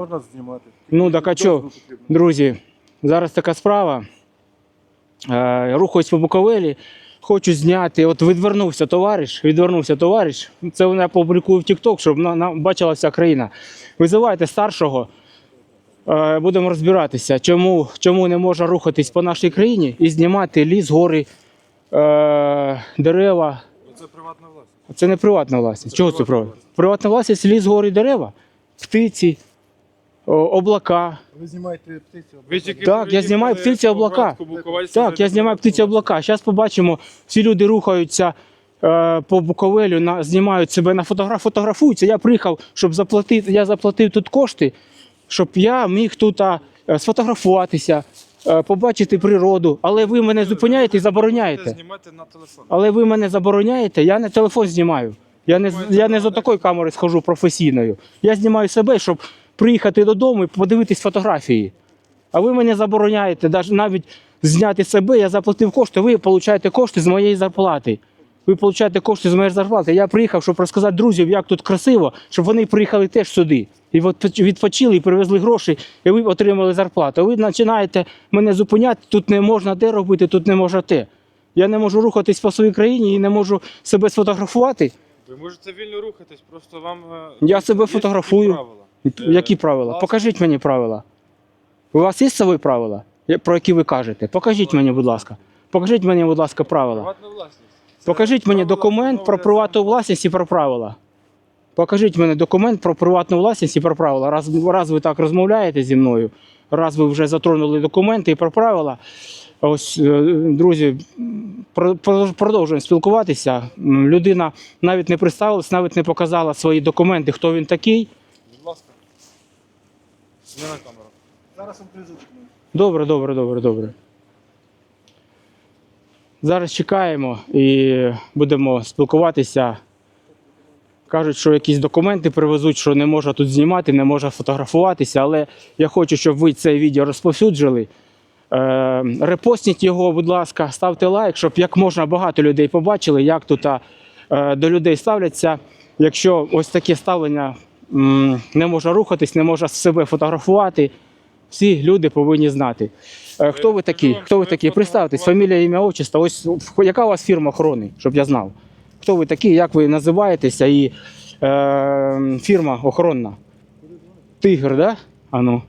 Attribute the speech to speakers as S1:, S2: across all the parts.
S1: Можна знімати.
S2: Ну, так а
S1: потрібен.
S2: Друзі, зараз така справа. Е, Рухаюсь по Буковелі, хочу зняти. От відвернувся товариш, відвернувся товариш. Це я публікую в TikTok, щоб бачила вся країна. Визивайте старшого. Е, Будемо розбиратися, чому, чому не можна рухатись по нашій країні і знімати ліс, гори, е, дерева.
S1: Це приватна власність.
S2: Це не приватна власність.
S1: Це
S2: Чого це
S1: приватна
S2: приватна? Приватна власність ліс, гори, дерева, птиці, облака.
S1: Ви знімаєте птицю.
S3: Ви тільки
S2: Так, я знімаю птиці облака. Так, я знімаю птиці облака. Зараз побачимо, всі люди рухаються е, по Буковелю, на, знімають себе на фотограф, фотографуються. Я приїхав, щоб заплатити. Я заплатив тут кошти, щоб я міг тут а, е, сфотографуватися, е, побачити природу. Але ви мене зупиняєте і забороняєте.
S3: Знімати на телефон.
S2: Але ви мене забороняєте, я не телефон знімаю. Я не, з- я не за такою камерою схожу професійною. Я знімаю себе, щоб приїхати додому і подивитись фотографії. А ви мене забороняєте, навіть зняти себе, я заплатив кошти, ви отримуєте кошти з моєї зарплати. Ви отримуєте кошти з моєї зарплати. Я приїхав, щоб розказати друзям, як тут красиво, щоб вони приїхали теж сюди. І відпочили, і привезли гроші, і ви отримали зарплату. А ви починаєте мене зупиняти, тут не можна те робити, тут не можна те. Я не можу рухатись по своїй країні і не можу себе сфотографувати.
S3: Ви можете вільно рухатись, просто вам. е,
S2: Я себе фотографую.
S3: правила.
S2: Які правила? Покажіть мені правила. У вас є з собою правила, про які ви кажете? Покажіть мені, будь ласка. Покажіть мені, будь ласка, правила. Покажіть мені документ про приватну власність і про правила. Покажіть мені документ про приватну власність і про правила. Раз, раз ви так розмовляєте зі мною, раз ви вже затронули документи і про правила. Ось, е, друзі, про- про- продовжуємо спілкуватися. Людина навіть не представилась, навіть не показала свої документи, хто він такий.
S3: Ласка. Зніми камеру.
S1: Зараз відкризу.
S2: Добре, добре, добре, добре. Зараз чекаємо і будемо спілкуватися. Кажуть, що якісь документи привезуть, що не можна тут знімати, не можна фотографуватися, але я хочу, щоб ви це відео розповсюджили. Е, репостніть його, будь ласка, ставте лайк, щоб як можна багато людей побачили, як тут е, до людей ставляться. Якщо ось таке ставлення не можна рухатись, не можна себе фотографувати, всі люди повинні знати. Е, Хто ви такі? Хто ви такі? Представтесь, фамілія, ім'я, отчество. Ось яка у вас фірма охорони, щоб я знав. Хто ви такі, як ви називаєтеся і е, фірма охоронна? Тигр, да? Ану.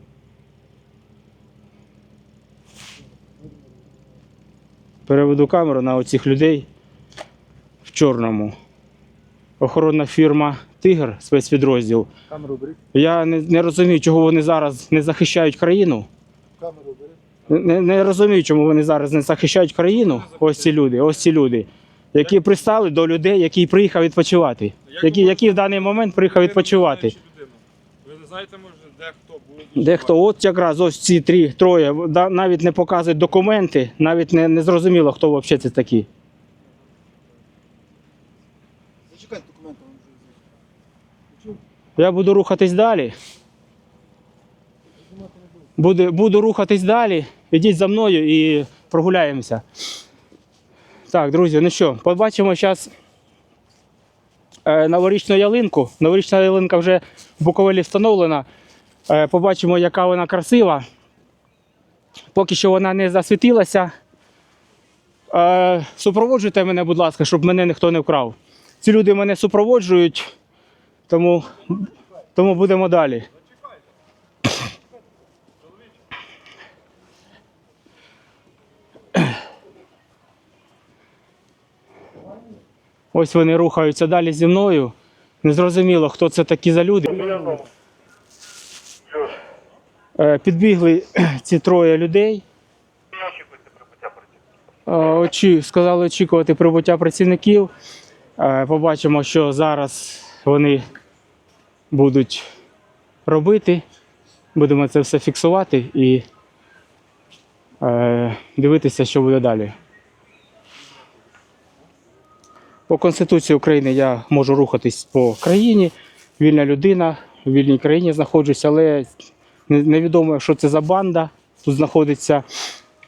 S2: Переведу камеру на оцих людей в чорному. Охоронна фірма Тигр, спецпідрозділ. Я не, не розумію, чого вони зараз не захищають країну. Не, не розумію, чому вони зараз не захищають країну. Ось ці люди, ось ці люди, які пристали до людей, які приїхав відпочивати. Які, які в даний момент приїхав відпочивати.
S3: Ви не знаєте, може, де хто був?
S2: Дехто, от якраз ось ці три, троє, да, навіть не показують документи, навіть не, не зрозуміло, хто взагалі це такі.
S1: Зачекайте документи. вам вже Почув?
S2: Я буду рухатись далі. Буду, буду рухатись далі. Ідіть за мною і прогуляємося. Так, друзі, ну що, побачимо зараз новорічну ялинку. Новорічна ялинка вже в Буковелі встановлена. Е, побачимо, яка вона красива. Поки що вона не засвітилася. Е, супроводжуйте мене, будь ласка, щоб мене ніхто не вкрав. Ці люди мене супроводжують. Тому, тому будемо далі. Ось вони рухаються далі зі мною. Незрозуміло, хто це такі за люди. Е, Підбігли ці троє людей. Е, Очі, сказали очікувати прибуття працівників. Е, Побачимо, що зараз вони будуть робити. Будемо це все фіксувати і е, дивитися, що буде далі. По Конституції України я можу рухатись по країні, вільна людина, в вільній країні знаходжусь, але невідомо, що це за банда тут знаходиться.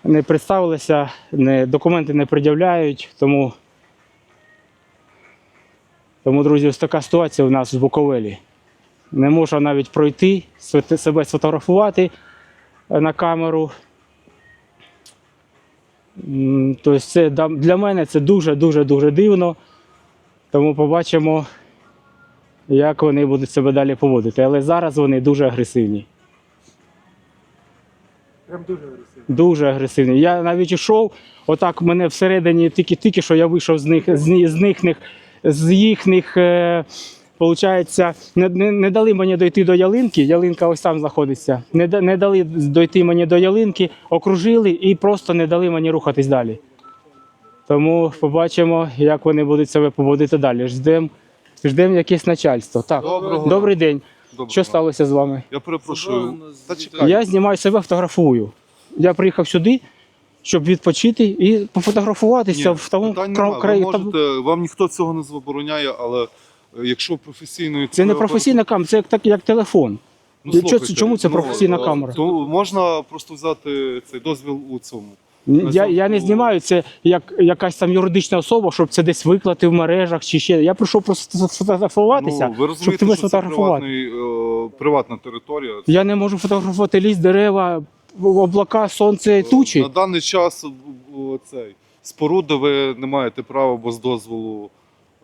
S2: Не представилися, не, документи не пред'являють, тому тому, друзі, ось така ситуація у нас в Буковелі. Не можу навіть пройти, себе сфотографувати на камеру. Тобто це для мене це дуже-дуже дуже дивно. Тому побачимо, як вони будуть себе далі поводити. Але зараз вони дуже агресивні.
S1: Прям дуже агресивно.
S2: Дуже агресивні. Я навіть йшов, отак мене всередині, тільки, тільки що я вийшов з них, з, з них, з їхніх. Е, Получається, не, не, не дали мені дойти до ялинки. Ялинка ось там знаходиться. Не, не дали дойти мені до ялинки, окружили і просто не дали мені рухатись далі. Тому побачимо, як вони будуть себе поводити далі. Ждемо ждем якесь начальство. Так,
S4: Доброго.
S2: добрий день.
S4: Доброго.
S2: Що сталося з вами?
S4: Я перепрошую. Та.
S2: Я знімаю себе, фотографую. Я приїхав сюди, щоб відпочити і пофотографуватися
S4: Ні,
S2: в тому
S4: питань
S2: кра- краї.
S4: Можете, вам ніхто цього не забороняє, але якщо професійною
S2: Це не професійна камера, це як, так, як телефон.
S4: Ну,
S2: Чо-
S4: слухайте,
S2: чому це професійна
S4: е,
S2: камера?
S4: То можна просто взяти цей дозвіл у цьому.
S2: Я, я не знімаю це як якась там юридична особа, щоб це десь виклати в мережах чи ще. Я прийшов просто сфотографуватися,
S4: Ну, ви
S2: щоб
S4: розумієте,
S2: тебе
S4: що це
S2: сфотографувати.
S4: приватний, е, приватна територія.
S2: Я не можу фотографувати ліс, дерева, облака, сонце,
S4: Е,
S2: тучі.
S4: На даний час е, цей споруди ви не маєте права без дозволу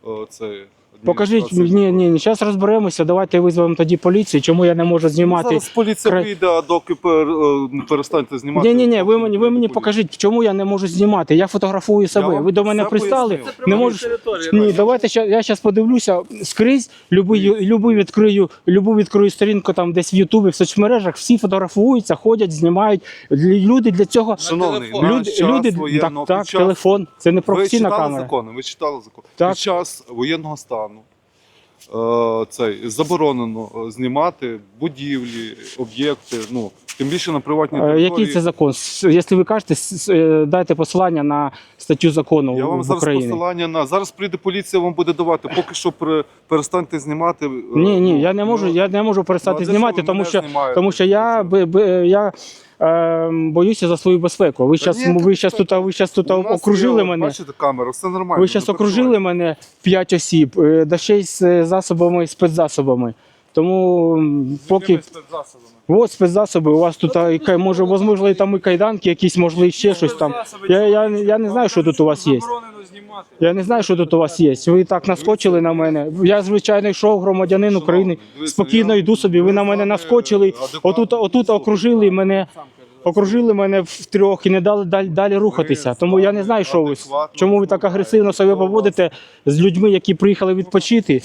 S4: е, цей.
S2: Покажіть ні, ні, ні. Зараз розберемося. Давайте визвемо тоді поліцію. Чому я не можу знімати?
S4: Зараз поліція
S2: край-
S4: прийде, а доки пер, е, перестаньте знімати.
S2: Ні, ні, ні, ви мені, ви мені покажіть, чому я не можу знімати. Я фотографую себе.
S4: вам
S2: ви до мене
S4: все
S2: пристали.
S4: пояснив.
S2: Не можеш. Ні, давайте ща- я зараз подивлюся скрізь, любу, любу відкрию, любу відкрию сторінку там десь в Ютубі, в соцмережах, всі фотографуються, ходять, знімають. Люди для цього.
S4: Шановний,
S3: телефон.
S4: наш
S2: Люди,
S4: час
S2: люди
S4: воєнного
S2: так,
S4: під час-
S2: телефон. Це не
S4: Ви
S2: професійна
S4: читали
S2: камера.
S4: закони, ви читали закон.
S2: Так.
S4: Під час воєнного стану цей, заборонено е, знімати будівлі, об'єкти, ну, тим більше на приватній
S2: Е,
S4: території.
S2: Який це закон? Якщо ви кажете, е, дайте посилання на статтю закону
S4: Я вам
S2: в
S4: зараз
S2: Україні.
S4: посилання на. Зараз прийде поліція, вам буде давати. Поки що при... перестаньте знімати. е,
S2: Ні, ні,
S4: ну,
S2: я не можу,
S4: ну,
S2: я не можу перестати
S4: ну,
S2: знімати,
S4: що
S2: тому що, тому що я, би, би, я е, боюся за свою безпеку. Ви зараз
S4: ні,
S2: ви щас тут, ви щас тут окружили мене.
S4: Бачите камеру, все нормально.
S2: Ви зараз окружили мене п'ять осіб, е, да ще й з е, засобами, спецзасобами. Тому поки
S3: спецзасобами?
S2: спецзасоби, у вас тут а, і кай- може, можливо, і там і кайданки, якісь, можливо, ще щось там. Я- я- я не знаю, що тут у вас є.
S3: Заборонено знімати.
S2: Я не знаю, що тут у вас є. Ви так наскочили на мене. Я звичайно йшов громадянин України. Спокійно йду собі. Ви на мене наскочили. Отут, отут окружили мене. Окружили мене в трьох і не дали далі, далі рухатися. Тому я не знаю, що ви чому ви так агресивно себе поводите з людьми, які приїхали відпочити.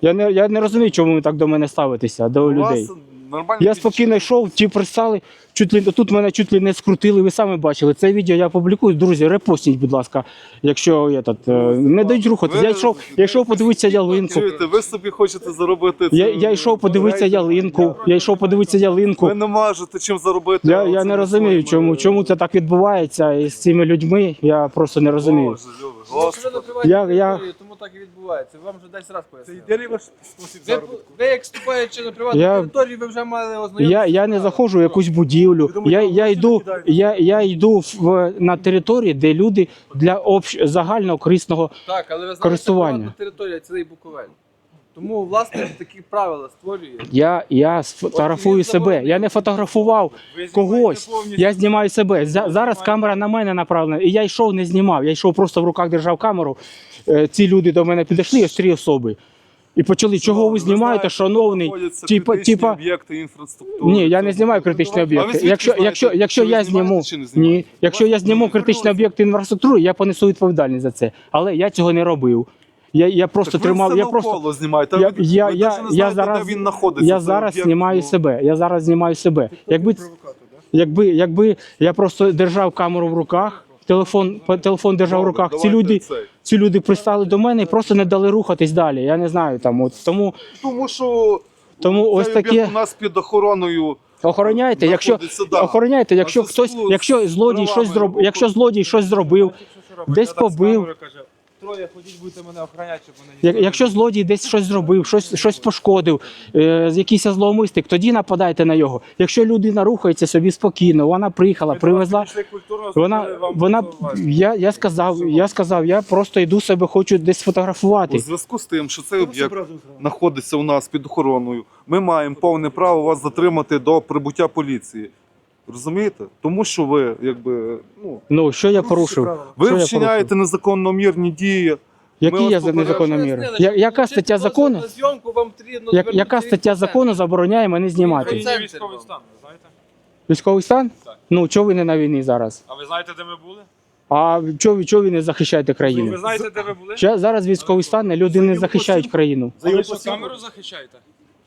S2: Я не, я не розумію, чому ви так до мене ставитеся, до
S4: У вас
S2: людей.
S4: нормальний
S2: Я спокійно йшов, ті пристали, чуть ли тут мене чуть ли не скрутили. Ви самі бачили. Це відео я публікую. Друзі, репостіть, будь ласка, якщо я тут, е, не дають рухатися. Я йшов, я йшов подивитися ялинку.
S4: Чуєте, ви собі хочете заробити.
S2: Я,
S4: це-
S2: я йшов подивитися ялинку. Я йшов подивитися ялинку.
S4: Ви не можете чим заробити.
S2: Я, я не розумію, чому, чому це так відбувається із цими людьми. Я просто не розумію.
S4: Боже,
S5: Ви
S4: Господи.
S2: Я- я-
S5: тому так і відбувається. Вам вже десь раз
S1: Це єдиний ваш спосіб
S5: Ви,
S1: заробітку.
S5: ви як вступаючи на приватну
S2: Я-
S5: територію, ви вже мали ознайомитися.
S2: Я, я не заходжу в якусь будівлю. Я, я, йду, я, я йду в, на території, де люди для общ, загального корисного.
S5: Так, але ви знаєте,
S2: користування.
S5: це приватна територія, цілий Буковель. Тому, власне, такі правила створює.
S2: Я, я сфотографую себе. Я не фотографував когось. Я знімаю себе. Зараз камера на мене направлена. І я йшов, не знімав. Я йшов просто в руках держав камеру. Е, Ці люди до мене підійшли, ось три особи. І почали, чого ви знімаєте, шановний? Типа, типа,
S4: об'єкти інфраструктури.
S2: ні, я не знімаю критичні об'єкти. Якщо,
S4: знаєте,
S2: якщо, якщо я зніму,
S4: чи не
S2: ні, якщо я зніму
S4: не
S2: критичний
S4: звернулися.
S2: об'єкт інфраструктури, я понесу відповідальність за це. Але я цього не робив. Я, я просто
S4: Так ви
S2: тримав.
S4: все
S2: Я просто
S4: знімаєте.
S2: я,
S4: ви-
S2: я,
S4: ви
S2: я,
S4: не
S2: я зараз,
S4: де він знаходиться.
S2: я зараз
S4: об'єкт,
S2: знімаю
S4: ну.
S2: себе. Я зараз знімаю себе. Якби, якби, якби я просто держав камеру в руках, телефон, по- телефон держав в руках, ці люди, ці люди пристали до мене і просто не дали рухатись далі. Я не знаю там. От тому
S4: Тому що
S2: Тому
S4: цей
S2: ось таке-
S4: у нас під охороною.
S2: охороняйте, якщо
S4: да.
S2: охороняйте, якщо хтось, якщо злодій щось зробив, якщо злодій щось зробив, десь побив.
S3: Троє ходіть, будете мене охороняти, щоб мене
S2: Як- Якщо злодій десь щось зробив, щось, щось пошкодив, е, якийсь зловмисник, тоді нападайте на його. Якщо людина рухається собі спокійно, вона приїхала, привезла. Вона, вона, я, я сказав, я сказав, я просто йду себе, хочу десь
S4: У
S2: сфотографувати.
S4: зв'язку з тим, що цей об'єкт знаходиться у нас під охороною, ми маємо повне право вас затримати до прибуття поліції. Розумієте? Тому що ви, якби, ну,
S2: Ну що я порушив?
S4: ви
S2: Що я
S4: вчиняєте незакономірні дії.
S2: Які
S4: Ми
S2: я за
S4: попередили.
S2: міру? Я, яка стаття закону? Як, яка стаття закону забороняє мене знімати?
S3: Україні військовий стан, ви знаєте?
S2: Військовий стан?
S3: Так.
S2: Ну чого ви не на війні зараз?
S3: А ви знаєте, де ми були?
S2: А чого, ви- чого ви не захищаєте
S3: Ви
S2: країну?
S3: знаєте, де ви були?
S2: Ще зараз військовий стан, люди не захищають країну.
S3: А ви що камеру захищаєте?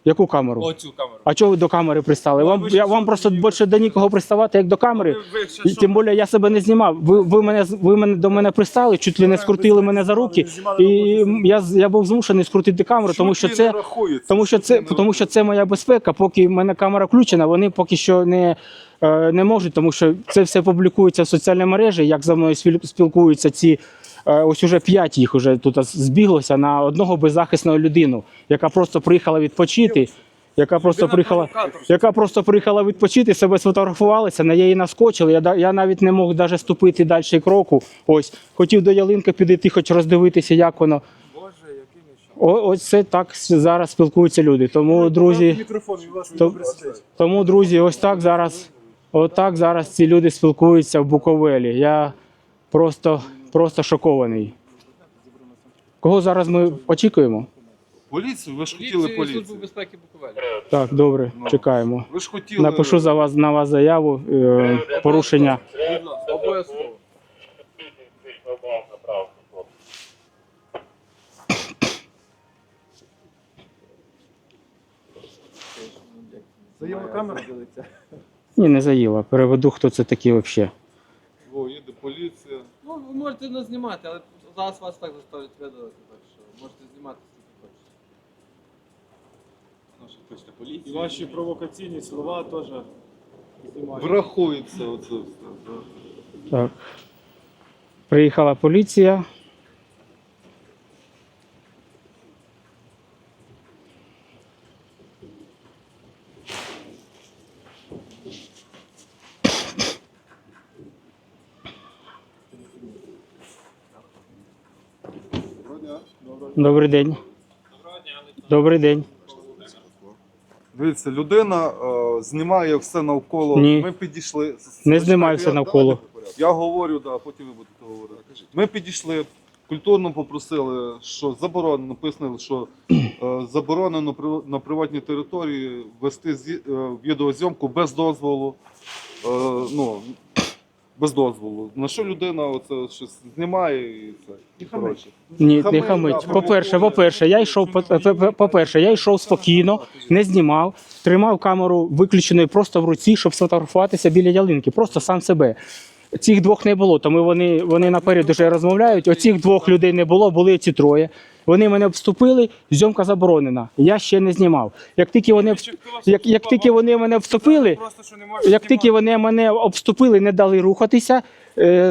S2: Яку камеру?
S3: Оцю камеру.
S2: А чого ви до камери пристали? Вам, я, вам просто більше до нікого приставати, як до камери.
S3: Ви- ви
S2: І тим більше я себе не знімав. Ви, ви, мене, ви мене до мене пристали, чуть ли не скрутили мене за руки. І я, я був змушений скрутити камеру, тому що це. Тому що це, тому що це моя безпека. Поки в мене камера включена, вони поки що не, е, не можуть, тому що це все публікується в соціальній мережі. Як за мною спілкуються ці. Е, Ось уже п'ять їх уже тут збіглося на одного беззахисного людину, яка просто приїхала відпочити, яка просто приїхала, яка просто приїхала відпочити, себе сфотографувалися, на її наскочили. Я, я навіть не мог навіть ступити далі кроку. Ось хотів до ялинки підійти, хоч роздивитися, як воно.
S3: Боже, який.
S2: О, ось це так зараз спілкуються люди. Тому, друзі, То- тому, друзі, ось так зараз, отак зараз ці люди спілкуються в Буковелі. Я просто, просто шокований. Кого зараз ми очікуємо?
S4: Поліцію, ви ж хотіли
S5: Поліцію Службу безпеки Буковелі.
S2: Так, добре, чекаємо.
S4: Ви ж хотіли.
S2: Напишу за вас на вас заяву е, порушення.
S5: Будь ласка, обов'язково.
S1: Камера.
S2: Ні, не заїла. Переведу, хто це такий взагалі.
S4: О, їде поліція.
S5: Ви можете не знімати, але зараз вас так заставлять видалити, так що можете знімати скільки хочете.
S1: І ваші провокаційні слова теж знімають.
S4: Врахується оце все.
S2: Так. Приїхала поліція. Добрий день. Добрий день.
S4: Дивіться, людина е, знімає все навколо.
S2: Ні.
S4: Ми підійшли.
S2: Не знімаю все навколо.
S4: Я говорю, да, потім ви будете говорити. Ми підійшли, культурно попросили, що заборонено, пояснили, що е, заборонено при- на приватній території вести зі- е, відеозйомку без дозволу. Е, ну, без дозволу. На що людина оце щось знімає і це.
S1: І
S4: коротше.
S2: Ні, не
S4: Хамить.
S2: По-перше, по-перше, я йшов по- по- по-перше, я йшов спокійно, не знімав, тримав камеру виключеною просто в руці, щоб сфотографуватися біля ялинки, просто сам себе. Цих двох не було, тому вони, вони наперед вже розмовляють. Оцих двох людей не було, були ці троє. Вони мене обступили, зйомка заборонена. Я ще не знімав. Як тільки вони як, як тільки вони мене обступили, як тільки вони мене обступили, не дали рухатися,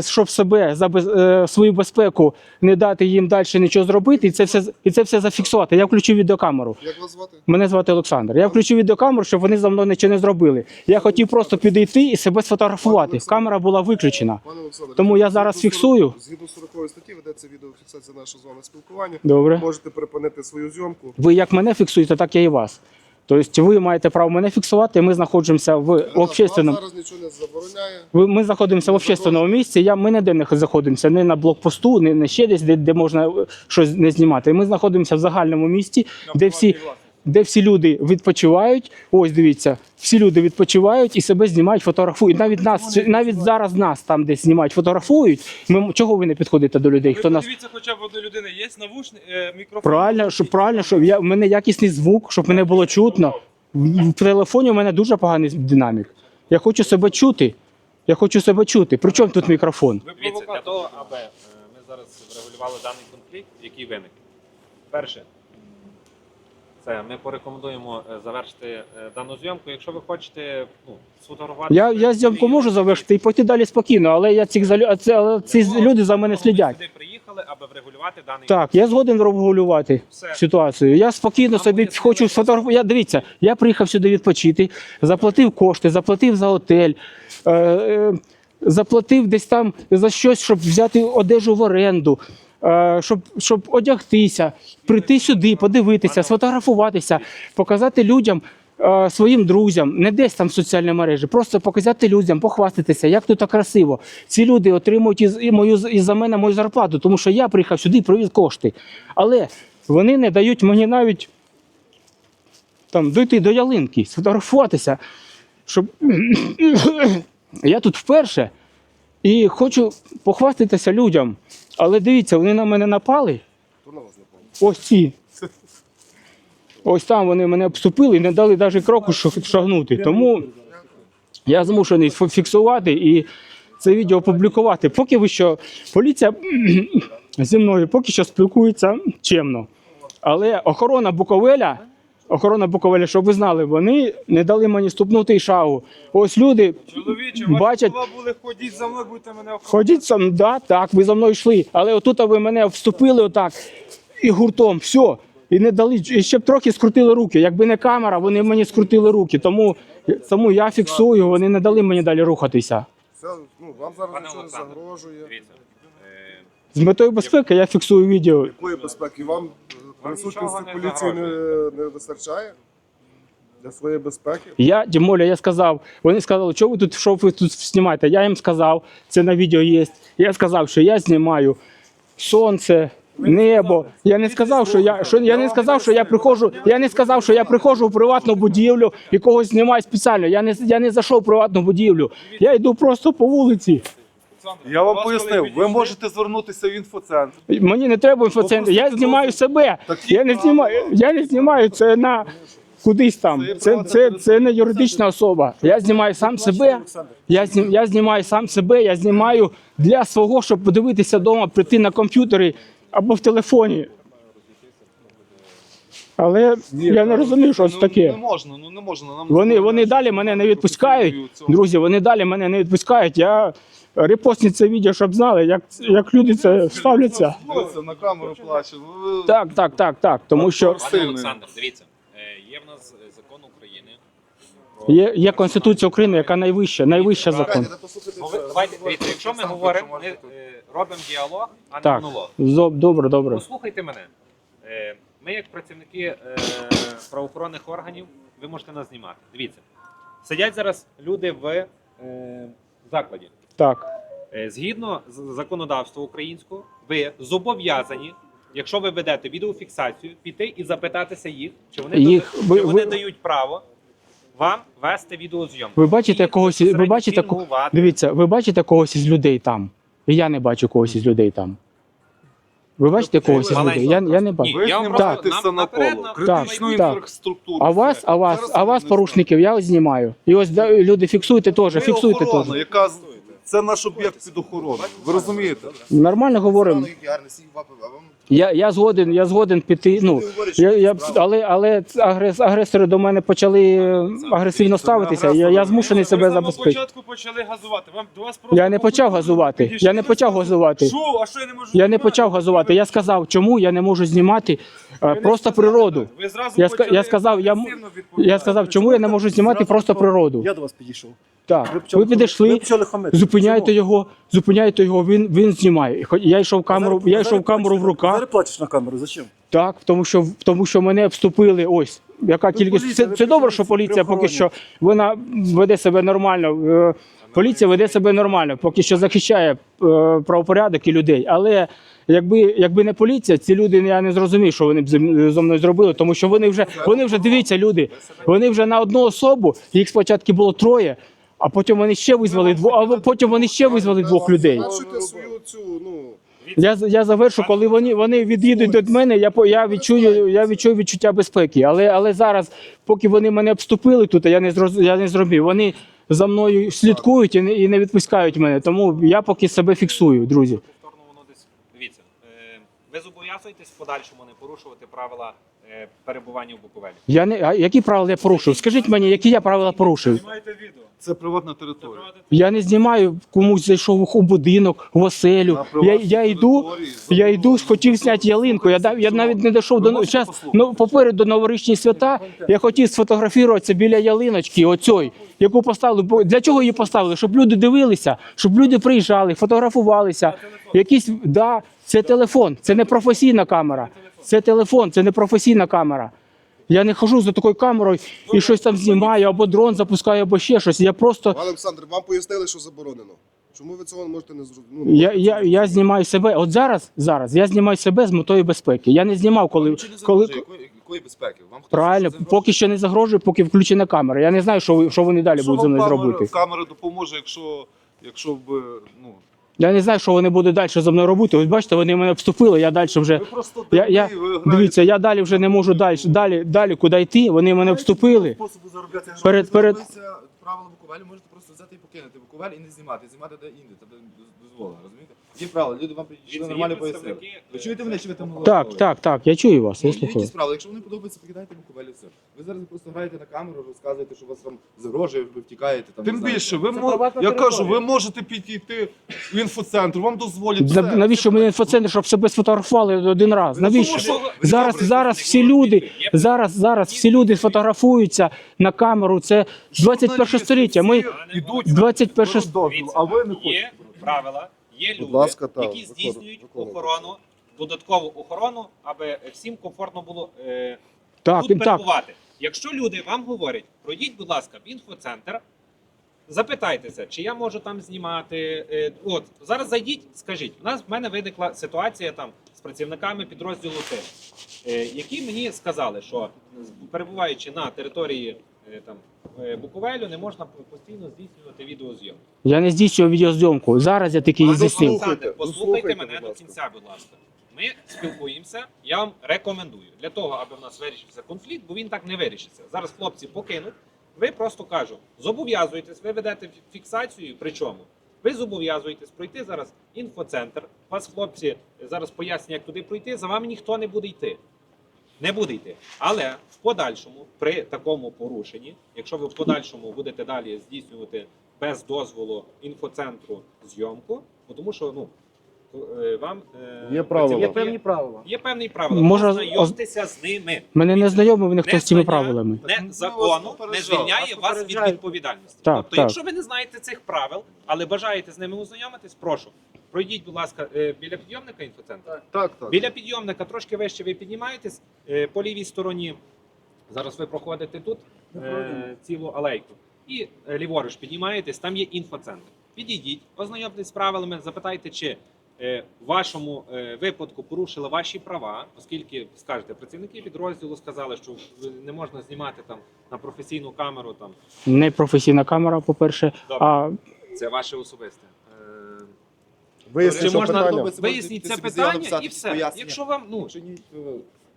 S2: щоб себе за без- е, свою безпеку не дати їм далі нічого зробити, і це все і це все зафіксувати. Я включив відеокамеру.
S6: Як вас звати?
S2: Мене звати Олександр. Я включив відеокамеру, щоб вони за мною нічого не зробили. Я хотів просто підійти і себе сфотографувати. Камера була виключена.
S6: Пане Олександре,
S2: Тому я зараз фіксую.
S6: Згідно 40 статті ведеться відеофіксація нашого з вами спілкування.
S2: Добре.
S6: Можете припинити свою зйомку.
S2: Ви як мене фіксуєте, так я і вас. Тобто ви маєте право мене фіксувати. Ми знаходимося в общественному.
S6: Зараз нічого не забороняє.
S2: Ви- Ми знаходимося в общественному місці. Я, ми ніде не знаходимося, не на блокпосту, не, не ще десь, де, де можна е, щось не знімати. Ми знаходимося в загальному місці, де всі, де всі люди відпочивають. Ось дивіться, всі люди відпочивають і себе знімають, фотографують. Навіть нас, навіть зараз нас там десь знімають, фотографують. Ми, чого ви не підходите до людей? Хто нас
S3: подивіться хоча б одної людини, є навушник, е, мікрофон.
S2: правильно, щоб правильно, щоб я в мене якісний звук, щоб мене було чутно. В, в телефоні у мене дуже поганий динамік. Я хочу себе чути. Я хочу себе чути. При чому тут мікрофон?
S3: Ви
S7: Дивіться, для
S3: провокатор.
S7: того, аби е, ми зараз врегулювали даний конфлікт, який виник. Перше, це ми порекомендуємо е, завершити е, дану зйомку. Якщо ви хочете ну, сфотографувати.
S2: Я, я зйомку можу завершити і пойти далі спокійно, але я цих залю... це, але ці люди за мене слідять.
S7: Ми сюди приїхали, аби врегулювати даний
S2: Так, я згоден регулювати
S7: Все.
S2: ситуацію. Я спокійно
S7: Нам
S2: собі хочу сфотографувати. Я дивіться, я приїхав сюди відпочити, заплатив кошти, заплатив за готель, е, е, заплатив десь там за щось, щоб взяти одежу в оренду, щоб, щоб одягтися, прийти сюди, подивитися, сфотографуватися, показати людям. е, Своїм друзям, не десь там в соціальній мережі, просто показати людям, похвастатися, як тут красиво. Ці люди отримують із, і мою, із за мене мою зарплату, тому що я приїхав сюди і привіз кошти. Але вони не дають мені навіть там дойти до ялинки, сфотографуватися, щоб я тут вперше і хочу похвастатися людям. Але дивіться, вони на мене напали.
S6: Хто на вас напав?
S2: Ось ці. Ось там вони мене обступили і не дали навіть кроку шагнути. Тому я змушений фі- фіксувати і це відео опублікувати. Поки ви що поліція зі мною поки що спілкується чемно. Але охорона Буковеля, охорона Буковеля, щоб ви знали, вони не дали мені ступнути і шагу. Ось люди
S3: Чоловіче, ваші
S2: Бачать-
S3: слова були ходіть за мною, будете мене охороняти.
S2: Ходіть сам, да, так, ви за мною йшли. Але отут ви мене вступили отак і гуртом, все. І не дали, і ще б трохи скрутили руки. Якби не камера, вони мені скрутили руки. Тому, тому я фіксую, вони не дали мені далі рухатися.
S6: Це, ну, вам зараз
S7: Пане
S6: нічого не
S7: Олександре.
S6: загрожує.
S7: Дивіться. е,
S2: З метою безпеки я фіксую відео.
S6: Якої безпеки? Вам
S7: не
S6: поліції не, не вистачає? Для своєї безпеки?
S2: Я, тим більше, я сказав, вони сказали, що ви тут, що ви тут знімаєте? Я їм сказав, це на відео є. Я сказав, що я знімаю сонце, небо. Я не сказав, що я що я не сказав, що я приходжу. Я не сказав, що я приходжу в приватну будівлю і когось знімаю спеціально. Я не я не зайшов в приватну будівлю. Я йду просто по вулиці.
S3: Олександр,
S4: Я вам пояснив, ви можете звернутися в інфоцентр.
S2: Мені не треба інфоцентр. Я знімаю себе. Я не знімаю. Я не знімаю це на. Кудись там. Це, це, це не юридична особа. Я знімаю сам себе. Я, знім- я знімаю сам себе, я знімаю для свого, щоб подивитися вдома, прийти на комп'ютері або в телефоні. Але я не розумію, що це
S4: Ну,
S2: таке.
S4: Не можна, ну не можна. Нам
S2: Вони, вони далі мене не відпускають. Друзі, вони далі мене не відпускають. Я репостню це відео, щоб знали, як, як люди це ставляться.
S4: Дивіться, на камеру плаче. Ви-
S2: Так, так, так, так. Тому що
S7: Пане
S4: Сильний.
S7: Олександр, дивіться, е, є в нас е, закон України. про-
S2: є, є Конституція України, яка найвища, найвища закон.
S6: Чекайте, послухайте
S7: Ну,
S6: це.
S7: Давайте, дивіться, якщо ми говоримо, ми е, робимо діалог, а не
S2: Так,
S7: монолог.
S2: Зо- добре, добре.
S7: Послухайте мене. Е, Ми, як працівники е, правоохоронних органів, ви можете нас знімати. Дивіться, сидять зараз люди в е, закладі.
S2: Так.
S7: Е, Згідно з законодавства українського, ви зобов'язані, якщо ви ведете відеофіксацію, піти і запитатися їх, чи вони,
S2: Їх-
S7: дадуть-
S2: ви-
S7: чи вони
S2: ви-
S7: дають право вам вести відеозйомку.
S2: Ви бачите
S7: І
S2: когось, ви бачите, ко- дивіться, ви бачите когось із людей там. І я не бачу когось із людей там. Ви бачите когось із людей? Я, я не бачу.
S7: Ні,
S4: Ви
S7: я вам
S4: знімаєте
S7: просто нам- наперед на-
S4: Критичну
S2: Так,
S4: інфраструктуру.
S2: А вас, а вас, а вас, порушників, я ось знімаю. І ось люди фіксуйте теж, фіксуйте теж.
S4: яка це наш об'єкт під охороною. Ви розумієте?
S2: Нормально говоримо. Я, я згоден, я згоден піти. Ну я, я але, але агрес, агресори до мене почали е, агресивно ставитися. Я, я змушений себе забезпечити.
S3: початку почали газувати. Вам до вас просто
S2: Я не почав газувати. Я не почав газувати.
S3: Що? А що я не можу?
S2: Я не почав газувати. Я сказав, чому я не можу знімати е,
S3: Ви
S2: просто
S3: сказали
S2: природу.
S3: Ви зразу
S2: Я ска- я сказав, я м-. Я сказав, чому я не можу знімати просто природу.
S8: Я до вас підійшов.
S2: Так,
S8: почали-
S2: ви підійшли,
S8: ви почали хамити.
S2: зупиняєте
S8: Чому?
S2: його, зупиняєте його. Він він знімає. Я йшов камеру,
S8: Зараз-
S2: я йшов камеру в руках.
S8: Зараз плачеш на камеру, зачем?
S2: Так, тому що тому що мене обступили. Ось яка кількість.
S8: поліція,
S2: Це, це добре, що поліція поки що вона веде себе нормально. е, Поліція веде себе нормально, поки що захищає е, правопорядок і людей. Але якби, якби не поліція, ці люди я не зрозумів, що вони б зі мною зробили, тому що вони вже вони вже дивіться, люди. Вони вже на одну особу. Їх спочатку було троє, а потім вони ще визвали двох, а потім вони ще визвали двох людей.
S6: Бачите свою цю, ну,
S2: Я, я завершу, коли вони, вони від'їдуть від мене, я, по- я, відчую, я відчую відчуття безпеки. Але, але зараз, поки вони мене обступили тут, я не, зроз, я не зробив. Вони за мною слідкують і не, і не відпускають мене. Тому я поки себе фіксую, друзі.
S7: повторно воно десь. Дивіться, е, ви зобов'язуєтесь в подальшому не порушувати правила перебування в Буковелі.
S2: Я не, а які правила я порушив? Скажіть мені, які я правила порушив?
S3: Знімайте відео.
S4: Це приватна територія.
S2: Я не знімаю комусь зайшов у будинок, в оселю. Я, я йду, я йду, хотів зняти ялинку. Я, дав- я навіть не дійшов до час. Ну, попереду новорічні свята. Я хотів сфотографуватися біля ялиночки, оцьої, яку поставили. Бо Для чого її поставили? Щоб люди дивилися, щоб люди приїжджали, фотографувалися. Якісь да, це телефон, це не професійна камера. Це телефон, це не професійна камера. Я не хожу за такою камерою і щось там знімаю, або дрон запускаю, або ще щось. Я просто
S6: Пане Олександр, вам пояснили, що заборонено. Чому ви цього можете не зрозуміти? Ну,
S2: Я, я, я знімаю себе. От зараз, зараз я знімаю себе з метою безпеки. Я не знімав, коли,
S8: не
S2: коли
S8: загрожує, якої, якої безпеки? Вам хтось
S2: правильно,
S8: щось загрожує?
S2: поки що не загрожує, поки включена камера. Я не знаю, що, ви- що вони далі
S4: Що
S2: будуть зі
S4: вам
S2: мною
S4: камера,
S2: зробити.
S4: камера допоможе, якщо, якщо ви, ну,
S2: Я не знаю, що вони будуть далі зі мною робити. Ось бачите, вони мене вступили, Я далі вже
S4: ви просто
S2: я, я, дивіться, я далі вже не можу далі, далі, далі куди йти. Вони мене
S8: вступили.
S2: Перед- перед-
S8: З'явилися правила можете просто взяти і покинути Буковель і не знімати, знімати де інде, де дозволено, розумієте? Є правила, люди вам підійшли нормально пояснили. Ви чуєте мене, чи ви там
S2: Так, так, так. Я чую вас. Я
S8: є
S2: слухаю.
S8: якісь правила, якщо вони подобаються, покидайте Буковель і все. Ви зараз просто граєте на камеру, розказуєте, що вас там загрожує, ви втікаєте. Там, не
S4: Тим
S8: знаю.
S4: більше, ви
S5: Це
S4: мо... я кажу, ви можете підійти в інфоцентр, вам дозволять. Все.
S2: Навіщо мені інфоцентр, щоб себе сфотографували один раз? Навіщо? Зараз, зараз всі люди, зараз, зараз всі люди фотографуються на камеру. Це 21 століття. Ми
S4: Ідуть
S2: 21
S4: дозвіл, а ви не хочете.
S7: Є правила, є
S6: Будь
S7: люди,
S6: ласка, та,
S7: які
S6: виконуй-
S7: здійснюють
S6: виконуйте.
S7: охорону, додаткову охорону, аби всім комфортно було е,
S2: так,
S7: тут
S2: так.
S7: перебувати. Якщо люди вам говорять, пройдіть, будь ласка, в інфоцентр, запитайтеся, чи я можу там знімати. Е, От зараз зайдіть, скажіть, у нас в мене виникла ситуація там з працівниками підрозділу ТИМ, е, які мені сказали, що з- перебуваючи на території там е, Буковелю, не можна постійно здійснювати відеозйомку.
S2: Я не здійснюю відеозйомку. Зараз я
S6: Але
S2: здійснив.
S7: Послухайте
S6: послухайте,
S7: мене до кінця, будь ласка. Ми спілкуємося. Я вам рекомендую для того, аби в нас вирішився конфлікт, бо він так не вирішиться. Зараз хлопці покинуть. Ви просто кажу, зобов'язуєтесь, ви ведете фіксацію. Причому ви зобов'язуєтесь пройти зараз інфоцентр. Вас хлопці зараз пояснять, як туди пройти. За вами ніхто не буде йти. Не буде йти. Але в подальшому, при такому порушенні, якщо ви в подальшому будете далі здійснювати без дозволу інфоцентру зйомку, бо тому що ну е, вам е,
S6: Є правила.
S5: Є певні правила.
S7: Є певні правила.
S2: Може,
S7: Ознайомтеся з ними.
S2: Мене не знайомив ніхто з цими правилами.
S7: Не
S4: Ну,
S7: закону не звільняє
S5: Вас
S7: вас від відповідальності.
S2: Так,
S7: тобто,
S2: так.
S7: якщо ви не знаєте цих правил, але бажаєте з ними ознайомитись, прошу. Пройдіть, будь ласка, е, біля підйомника інфоцентру.
S4: Так, так.
S7: Біля підйомника трошки вище ви піднімаєтесь е, по лівій стороні. Зараз ви проходите тут е, цілу алейку. І ліворуч піднімаєтесь, там є інфоцентр. Підійдіть, ознайомтесь з правилами, запитайте, чи в вашому випадку порушили ваші права, оскільки скажете, працівники підрозділу сказали, що не можна знімати там на професійну камеру. Там
S2: Не професійна камера, по-перше.
S7: Добре.
S2: А
S7: це ваше особисте.
S6: Виясніть,
S7: Чи
S6: що
S7: можна
S6: питання.
S8: робити?
S7: Виясніть це питання і все.
S8: пояснення.
S7: Якщо вам ну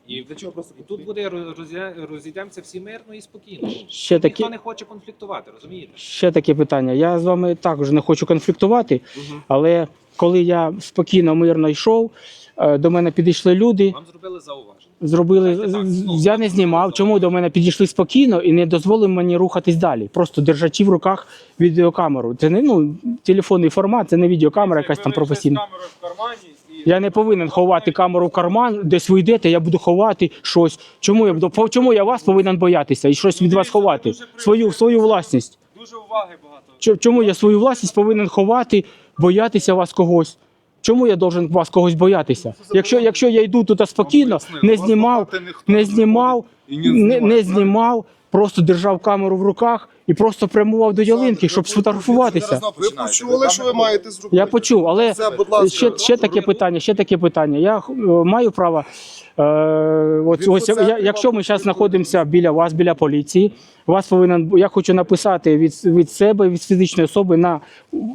S7: і
S8: для чого просто
S7: І тут буде роз'я- розійдемося всі мирно і спокійно.
S2: ще такі,
S7: Ніхто не хоче конфліктувати, розумієте?
S2: ще таке питання. Я з вами також не хочу конфліктувати, але коли я спокійно, мирно йшов, до мене підійшли люди.
S7: Вам зробили зауваження.
S2: Зробили
S7: так, ну,
S2: я не знімав. Чому до мене підійшли спокійно і не дозволили мені рухатись далі, просто держачи в руках відеокамеру. Це не ну телефонний формат, це не відеокамера, якась там професійна. Я не повинен ховати камеру в карман, десь ви йдете, я буду ховати щось. Чому я буду чому я вас повинен боятися і щось від вас ховати? Свою свою власність.
S3: Дуже уваги багато.
S2: Чому я свою власність повинен ховати, боятися вас когось? Чому я должен вас когось боятися? Якщо, якщо я йду тут спокійно, не знімав, не знімав, не, не знімав, просто держав камеру в руках і просто прямував до ялинки, щоб сфотографуватися.
S6: Ви почули, що ви маєте зробити?
S2: Я почув, але
S6: Це, будь ласка,
S2: ще, ще таке питання, ще таке питання. Я е, маю право. Е, от, ось, я, якщо ми зараз знаходимося біля вас, біля поліції, вас повинен я хочу написати від, від себе, від фізичної особи на,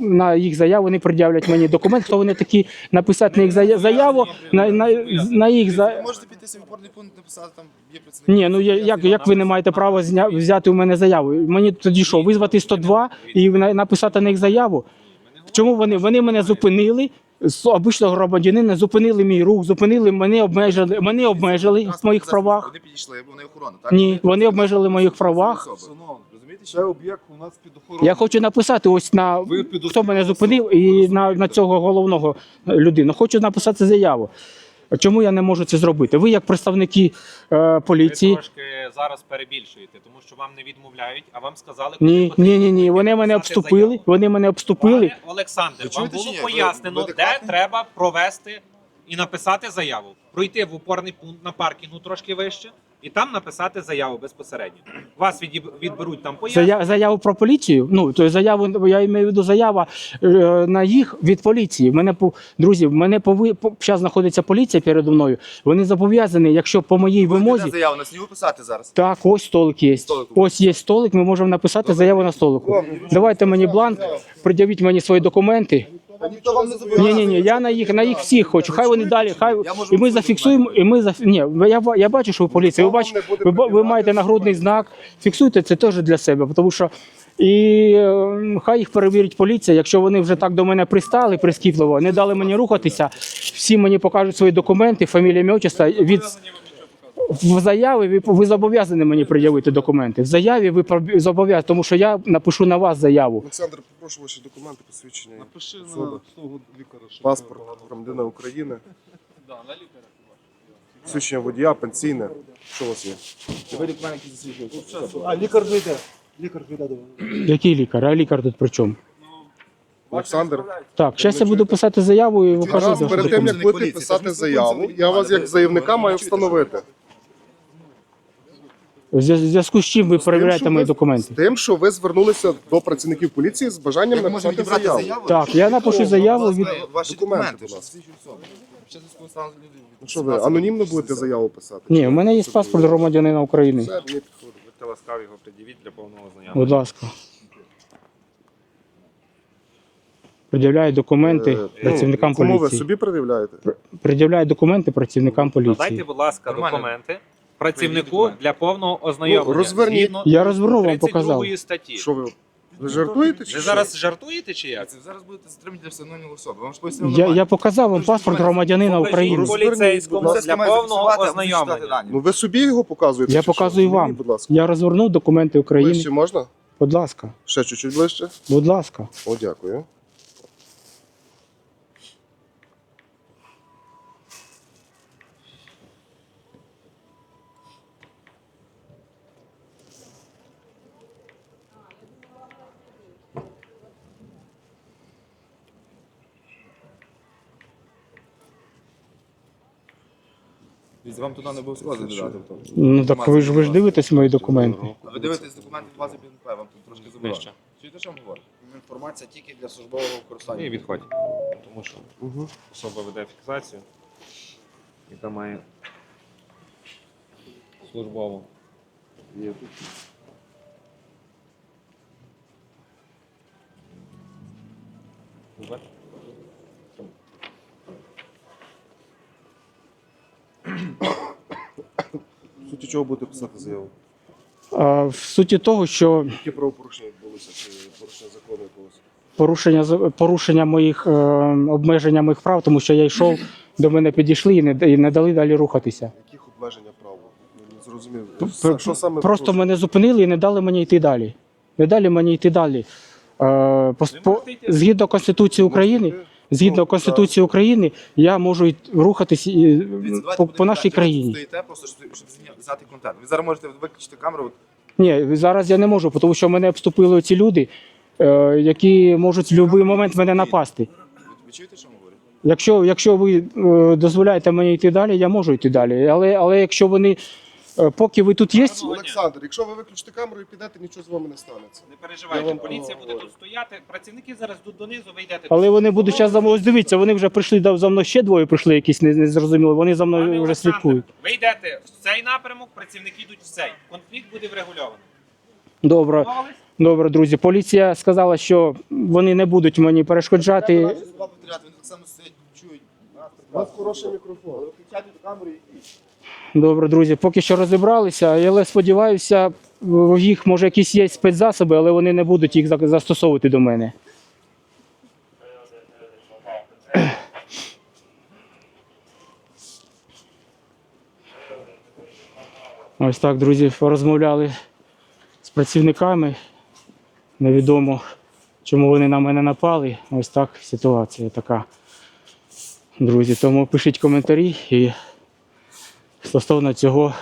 S2: на їх заяву. Вони пред'являть мені документ. Хто вони такі написати на їх заяву, на, на, на їх за
S8: Ви можете піти свій опорний пункт написати, там є
S2: ні, ну я, як, як ви не маєте права зня, взяти у мене заяву? Мені тоді що, визвати 102 і на- написати на них заяву? Чому вони? Вони мене зупинили. З обичного громадянина зупинили мій рух, зупинили мене, обмежили, мене обмежили в моїх правах.
S8: Вони підійшли, вони охорона, так?
S2: Ні, вони обмежили в моїх правах.
S8: Розумієте?
S4: Це об'єкт у нас під охороною.
S2: Я хочу написати ось на
S4: Ви
S2: хто мене зупинив і на, на цього головного людину. Хочу написати заяву. Чому я не можу це зробити? Ви, як представники е, поліції,
S7: Ви трошки зараз перебільшуєте, тому що вам не відмовляють, а вам сказали, куди
S2: ні,
S7: потрібно
S2: ні, ні, ні. Вони мене
S7: написати
S2: обступили.
S7: заяву.
S2: Вони мене обступили.
S7: Пане Олександр,
S8: Ви
S7: вам
S8: чуєте
S7: було
S8: ні? Ви-
S7: пояснено,
S8: ви
S7: де треба провести і написати заяву. Пройти в опорний пункт на паркінгу трошки вище, і там написати заяву безпосередньо. Вас відіб- відберуть там пояснення.
S2: Зая- заяву про поліцію. Ну то заяву я маю в виду заява е, на їх від поліції. Мене по друзі, в мене пови по зараз знаходиться поліція передо мною. Вони зобов'язані, якщо по моїй вимозі.
S8: Заяву на снігу писати зараз.
S2: Так, ось столик є.
S8: Столик.
S2: Ось є столик. Ми можемо написати заяву на столику. Давайте мені бланк, пред'явіть мені свої документи.
S8: Ніхто вам не
S2: Ні, ні, ні, я на їх на їх всіх хочу. Хай вони далі, хай і ми зафіксуємо. І ми заф... Ні, я я бачу, що ви поліція. Ви бачите, ви, ви маєте нагрудний знак. Фіксуйте це теж для себе, тому що і е, хай їх перевірить поліція. Якщо вони вже так до мене пристали прискіпливо, не дали мені рухатися. Всі мені покажуть свої документи, фамілія, ім'я, отчество. Від в заяві ви, ви зобов'язані мені пред'явити документи. В заяві ви зобов'язані, тому що я напишу на вас заяву.
S6: Олександр, попрошу ваші документи, посвідчення.
S4: Напиши на
S6: Особи.
S4: свого лікаря. що
S6: Паспорт громадянина України,
S5: Да, на лікаря.
S6: посвідчення водія, пенсійне. Що у вас є?
S8: Ви документи, які засвідчують.
S1: А лікар вийде. Лікар вийде до.
S2: Який лікар? А лікар тут при чому?
S6: Олександр,
S2: Так, зараз я буду писати заяву і покажу.
S6: перед тим, як будете писати заяву, я вас як заявника маю встановити.
S2: В зв'язку з чим ви перевіряєте мої документи?
S6: З тим, що ви звернулися до працівників поліції з бажанням
S8: Як ми можемо
S6: написати
S8: відібрати
S6: заяву.
S8: заяву?
S2: Так, я напишу заяву від.
S8: Ваші
S6: Документи,
S8: документи,
S6: будь
S8: що
S6: ласка.
S8: Ще зв'язку стану люди.
S6: Ну що ви, анонімно будете заяву писати?
S2: Ні, у мене є паспорт громадянина України.
S6: Все, мені підходить.
S7: Будьте ласкаві його пред'явіть для повного знайомства.
S2: Будь ласка. Пред'являю документи
S6: Е,
S2: працівникам
S6: ну, Кому ви
S2: поліції.
S6: собі пред'являєте?
S2: Пред'являю документи працівникам
S7: Надайте,
S2: поліції.
S7: будь ласка,
S8: Нормально.
S7: документи працівнику для повного ознайомлення.
S6: Ну, розверніть.
S7: Згідно
S2: Я розвернув, вам
S7: 32
S2: показав.
S7: статті.
S6: Що ви? Ви жартуєте? чи
S7: Ви
S6: що?
S7: зараз жартуєте чи як?
S8: Це зараз будете затримані для встановлення особи. Вам ж пояснили
S2: Я, я показав вам паспорт громадянина
S7: Покажіть
S2: України.
S6: Розверніть,
S7: поліцейському
S6: ласка.
S7: для повного ознайомлення.
S6: Ну ви собі його показуєте?
S2: Я
S6: чи що?
S2: показую
S6: Мені,
S2: вам.
S6: Будь ласка.
S2: Я розвернув документи України.
S6: Ближче можна?
S2: Будь ласка,
S6: Ще чуть-чуть ближче.
S2: будь ласка.
S6: О, дякую.
S8: Вам туди не обов'язково задати.
S2: Ну так ви ж ви ж дивитесь мої документи.
S8: А ви дивитесь документи бази БНП, вам тут трошки забрали.
S7: Вище.
S8: Чуєте, що я говорю?
S9: Інформація тільки для службового використання.
S7: І відходь. Тому що
S6: Угу.
S7: особа веде фіксацію, яка має службову. Бачиш?
S6: В суті чого будете писати заяву?
S2: А, в суті того, що
S6: Які правопорушення відбулися чи порушення закону якогось?
S2: порушення з- порушення моїх е, обмеження моїх прав, тому що я йшов, до мене підійшли і не, і не дали далі рухатися.
S6: Яких обмеження права? Не зрозумів.
S2: Пр-
S6: Що саме
S2: Просто
S6: порушення?
S2: мене зупинили і не дали мені йти далі. Не дали мені йти далі. Е, по, по, згідно Конституції України, згідно
S6: Ну,
S2: Конституції України, я можу рухатись і, по, по нашій країні.
S8: Стоїте просто, щоб, щоб зня- взяти контент. Ви зараз можете виключити камеру. от
S2: Ні, зараз я не можу, тому що мене обступили ці люди, е, які можуть в будь-який момент мене напасти.
S8: Ви, чуєте, що говорю?
S2: Якщо, якщо ви е, дозволяєте мені йти далі, я можу йти далі. Але, але якщо вони, е, поки ви тут є,
S6: Олександр, якщо ви виключите камеру і підете, нічого з вами не станеться.
S7: Не переживайте,
S6: вам
S7: поліція буде тут стояти. Працівники зараз тут донизу, ви йдете.
S2: але вони будуть зараз за мною. Дивіться, вони вже прийшли за мною ще двоє прийшли, якісь не- незрозуміло. Вони за
S7: Пане
S2: мною вже
S7: Олександр,
S2: слідкують.
S7: Ви йдете в цей напрямок, працівники йдуть в цей. Конфлікт буде врегульований.
S2: Добре, добре, друзі. Поліція сказала, що вони не будуть мені перешкоджати.
S8: Вони так само сидять, чують.
S6: У вас хороший мікрофон.
S8: Виключайте камеру і.
S2: Добре, друзі, поки що розібралися, але сподіваюся, в їх може якісь є спецзасоби, але вони не будуть їх застосовувати до мене. Ось так, друзі, порозмовляли з працівниками. Невідомо, чому вони на мене напали. Ось так ситуація така. Друзі, тому пишіть коментарі і стосовно цього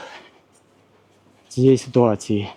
S2: цієї ситуації.